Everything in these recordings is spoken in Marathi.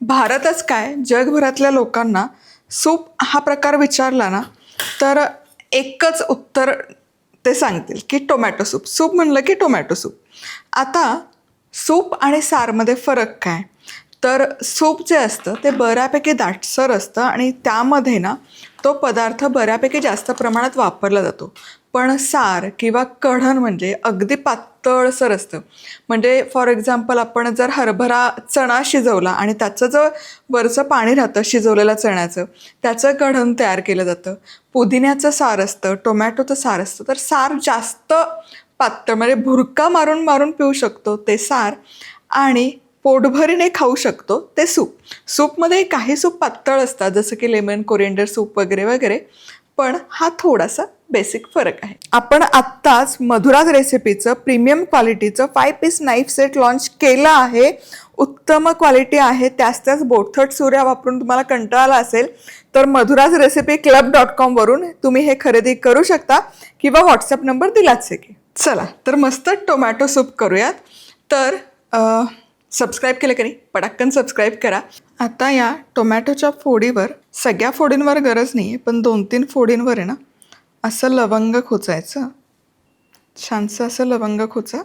भारतच काय? जगभरातल्या लोकांना सूप हा प्रकार विचारला ना तर एकच उत्तर ते सांगतील की टोमॅटो सूप. सूप म्हणलं की टोमॅटो सूप. आता सूप आणि सारमध्ये फरक काय? तर सूप जे असतं ते बऱ्यापैकी दाटसर असतं आणि त्यामध्ये ना तो पदार्थ बऱ्यापैकी जास्त प्रमाणात वापरला जातो. पण सार किंवा कढण म्हणजे अगदी पातळसर असतं. म्हणजे फॉर एक्झाम्पल आपण जर हरभरा चणा शिजवला आणि त्याचं जर वरचं पाणी राहतं शिजवलेलं चण्याचं त्याचं कढण तयार केलं जातं. पुदिन्याचं सार असतं टोमॅटोचं सार असतं तर सार जास्त पातळ म्हणजे भुरका मारून मारून पिऊ शकतो ते सार आणि पोटभरीने खाऊ शकतो ते सूप. सूपमध्ये काही सूप पातळ असतात जसं की लेमन कोरिएंडर सूप वगैरे वगैरे पण हा थोडासा बेसिक फरक आहे. आपण आत्ताच मधुराज रेसिपीचं प्रीमियम क्वालिटीचं five piece knife set launch केलं आहे. उत्तम क्वालिटी आहे. त्याच त्याच बोथट सूर्या वापरून तुम्हाला कंटाळा आला असेल तर मधुराज रेसिपी क्लब डॉट कॉमवरून तुम्ही हे खरेदी करू शकता किंवा व्हॉट्सअप नंबर दिलाच आहे की. चला तर मस्त टोमॅटो सूप करूयात. तर सबस्क्राईब केलं की पटाक्कन सबस्क्राईब करा. आता या टोमॅटोच्या फोडीवर सगळ्या फोडींवर गरज नाही आहे पण दोन तीन फोडींवर आहे ना? असं लवंग खोचायचं. छानसं असं लवंग खोचा.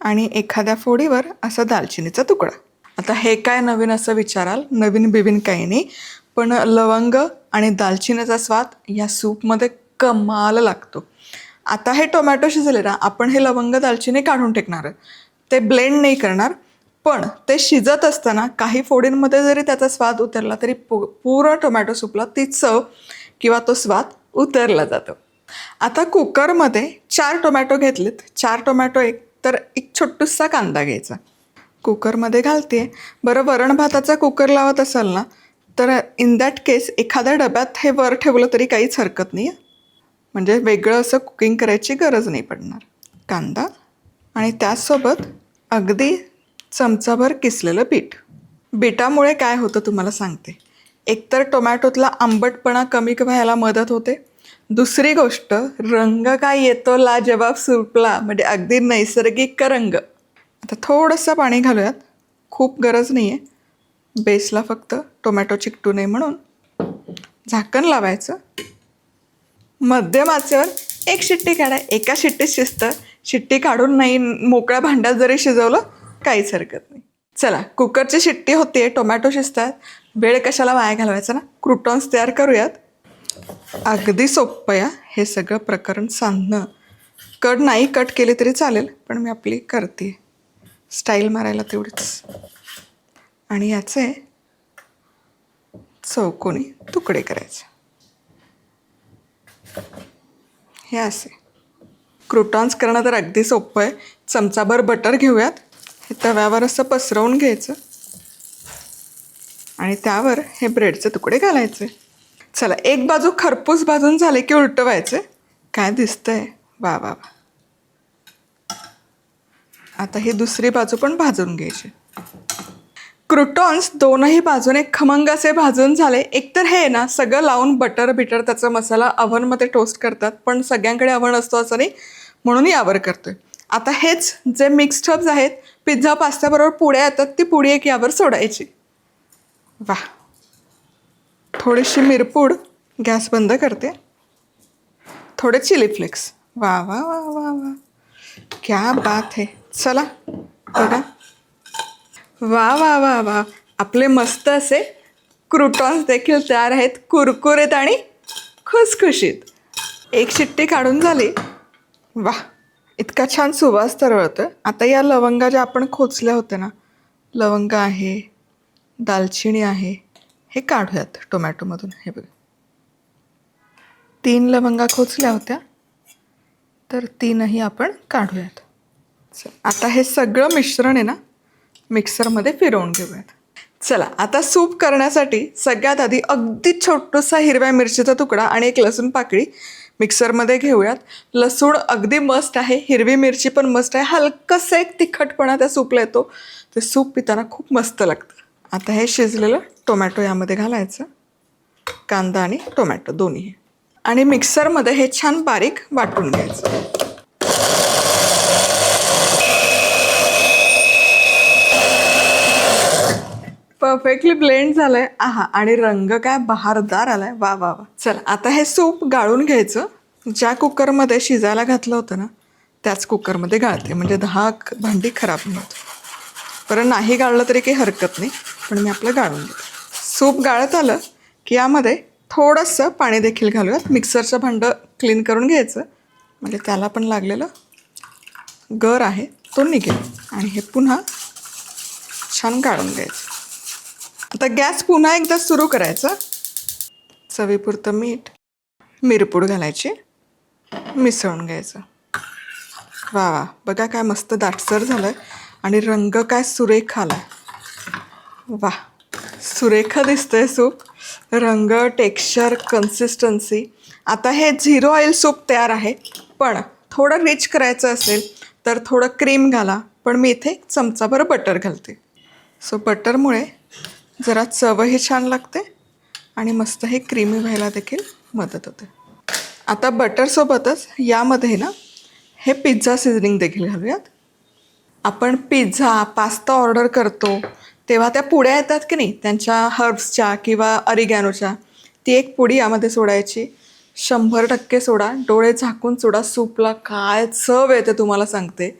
आणि एखाद्या फोडीवर असा दालचिनीचा तुकडा. आता हे काय नवीन असं विचाराल? नवीन बिवीन काही नाही. पण लवंग आणि दालचिनीचा स्वाद या सूपमध्ये कमाल लागतो. आता हे टोमॅटो शिजले ना आपण हे लवंग दालचिनी काढून टेकणार. ते ब्लेंड नाही करणार पण ते शिजत असताना काही फोडींमध्ये जरी त्याचा स्वाद उतरला तरी पू पूर्ण टोमॅटो सूपला ती चव किंवा तो स्वाद उतरला जातो. आता कुकरमध्ये चार टोमॅटो घेतलेत. चार टोमॅटो एक तर एक छोटूसा कांदा घ्यायचा. कुकरमध्ये घालते. बरं वरण भाताचा कुकर लावत असाल ना तर इन दॅट केस एखाद्या डब्यात हे वर ठेवलं तरी काहीच हरकत नाही आहे म्हणजे वेगळं असं कुकिंग करायची गरज नाही पडणार. कांदा आणि त्याचसोबत अगदी चमचाभर किसलेलं बीट बीटामुळे काय होतं तुम्हाला सांगते. एकतर टोमॅटोतला आंबटपणा कमी व्हायला मदत होते. दुसरी गोष्ट रंग काय येतो लाजवाब सुटला म्हणजे अगदी नैसर्गिक रंग. आता थोडंसं पाणी घालूयात. खूप गरज नाही आहे बेसला फक्त टोमॅटो चिकटू नये म्हणून. झाकण लावायचं. मध्यम आचेवर एक शिट्टी काढा. एका शिट्टीत शिजतं. शिट्टी काढून नाही मोकळ्या भांड्यात जरी शिजवलं काहीच हरकत नाही. चला कुकरची शिट्टी होते टोमॅटो शिजतात वेळ कशाला वाया घालवायचा ना? क्रुटॉन्स तयार करूयात. अगदी सोपं या हे सगळं प्रकरण सांधणं कट नाही कट केले तरी चालेल पण मी आपली करते. स्टाईल मारायला तेवढीच. आणि याचे चौकोनी तुकडे करायचे. हे असे. क्रुटॉन्स करणं तर अगदी सोपं आहे. चमचाभर बटर घेऊयात. हे तव्यावर असं पसरवून घ्यायचं. आणि त्यावर हे ब्रेडचे तुकडे घालायचे. चला एक बाजू खरपूस भाजून झाले की उलटवायचे. काय दिसतंय? वा वा वा. आता ही दुसरी बाजू पण भाजून घ्यायची. क्रुटॉन्स दोनही बाजूने खमंग असे भाजून झाले. एकतर हे ना सगळं लावून बटर बिटर त्याचा मसाला अव्हनमध्ये टोस्ट करतात पण सगळ्यांकडे अव्हन असतो असं नाही. म्हणून यावर करतोय. आता हेच जे मिक्स्ड हब्स आहेत पिझ्झा पास्त्याबरोबर पुड्या येतात ती पुडी एक यावर सोडायची. वा थोडीशी मिरपूड गॅस बंद करते. थोडे चिली फ्लेक्स वा वा वा वा वा क्या बात है. चला बघा. वा वा वा वा आपले मस्त असे क्रुटॉन्स देखील तयार आहेत कुरकुरीत आणि खुसखुशीत. एक शिट्टी काढून झाली. वा इतका छान सुवास तरळतं. आता या लवंगा ज्या आपण खोचल्या होत्या ना लवंग आहे दालचिनी आहे हे काढूयात टोमॅटोमधून. हे बघा. तीन लवंगा खोचल्या होत्या तर तीनही आपण काढूयात. चल, आता हे सगळं मिश्रण आहे ना मिक्सरमध्ये फिरवून घेऊयात. चला आता सूप करण्यासाठी सगळ्यात आधी अगदी छोटूसा हिरव्या मिरचीचा तुकडा आणि एक लसूण पाकळी मिक्सरमध्ये घेऊयात. लसूण अगदी मस्त आहे. हिरवी मिरची पण मस्त आहे. हलकंसं एक तिखटपणा त्या सूपला येतो. ते सूप पिताना खूप मस्त लागतं. आता हे शिजलेलं टोमॅटो यामध्ये घालायचं. कांदा आणि टोमॅटो दोन्ही. आणि मिक्सरमध्ये हे छान बारीक वाटून घ्यायचं. परफेक्टली ब्लेंड झालंय. आहा आणि रंग काय बहारदार आलाय. वा वा वा. चल आता हे सूप गाळून घ्यायचं. ज्या कुकरमध्ये शिजायला घातलं होतं ना त्याच कुकरमध्ये गाळते. म्हणजे दहा भांडी खराब नाही होत बरं नाही गाळलं तरी काही हरकत नाही पण मी आपलं गाळून घेते सूप गाळत आलं की यामध्ये थोडंसं पाणी देखील घालूयात. मिक्सरचं भांडं क्लीन करून घ्यायचं. म्हणजे त्याला पण लागलेलं गर आहे तो निघेल. आणि हे पुन्हा छान गाळून घ्यायचं. आता गॅस पुन्हा एकदा सुरू करायचा. चवीपुरतं मीठ मिरपूड घालायची मिसळून घ्यायचं. वा वा. बघा काय मस्त दाटसर झालं आहे आणि रंग काय सुरेख आला वा. सुरेख दिसतं आहे सूप. रंग टेक्स्चर कन्सिस्टन्सी आता हे झिरो ऑइल सूप तयार आहे. पण थोडं रिच करायचं असेल तर थोडं क्रीम घाला. पण मी इथे एक चमचाभर बटर घालते. सो बटरमुळे जरा चवही छान लागते आणि मस्त हे क्रीमी व्हायला देखील मदत होते. आता बटरसोबतच यामध्ये ना हे पिझ्झा सिझनिंग देखील घालूयात. आपण पिझ्झा पास्ता ऑर्डर करतो तेव्हा त्या पुड्या येतात की नाही त्यांच्या हर्ब्सच्या किंवा अरिगॅनोच्या ती एक पुडी यामध्ये सोडायची. शंभर टक्के सोडा डोळे झाकून सोडा सूपला काय चव येते तुम्हाला सांगते.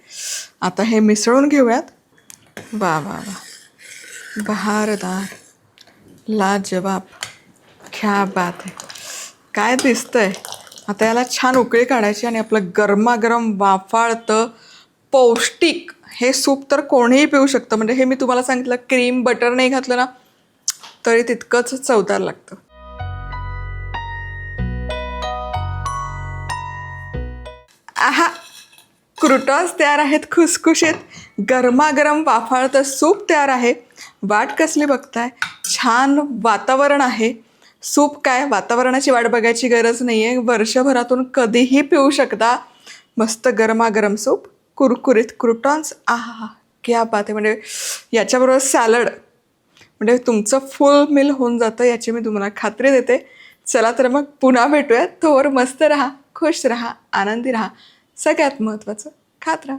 आता हे मिसळून घेऊयात. वा वा वा. बहारदार लाजवाब. क्या बात आहे काय दिसतंय? आता याला छान उकळी काढायची आणि आपलं गरमागरम वाफाळतं पौष्टिक हे सूप तर कोणीही पिऊ शकतं. म्हणजे हे मी तुम्हाला सांगितलं क्रीम बटर नाही घातलं ना तरी तितकंच चवदार लागतं. आहा क्रुटॉस तयार आहेत खुसखुशीत गरमागरम वाफाळतं सूप तयार आहे. वाट कसली बघताय? छान वातावरण आहे. सूप काय? वातावरणाची वाट बघायची गरज नाही आहे वर्षभरातून कधीही पिऊ शकता. मस्त गरमागरम सूप कुरकुरीत क्रुटॉन्स. आहा क्या बात आहे. म्हणजे याच्याबरोबर सॅलड. म्हणजे तुमचं फुल मिल होऊन जातं याची मी तुम्हाला खात्री देते. चला तर मग पुन्हा भेटूयात. तोवर मस्त राहा खुश राहा आनंदी राहा. सगळ्यात महत्त्वाचं खात राहा.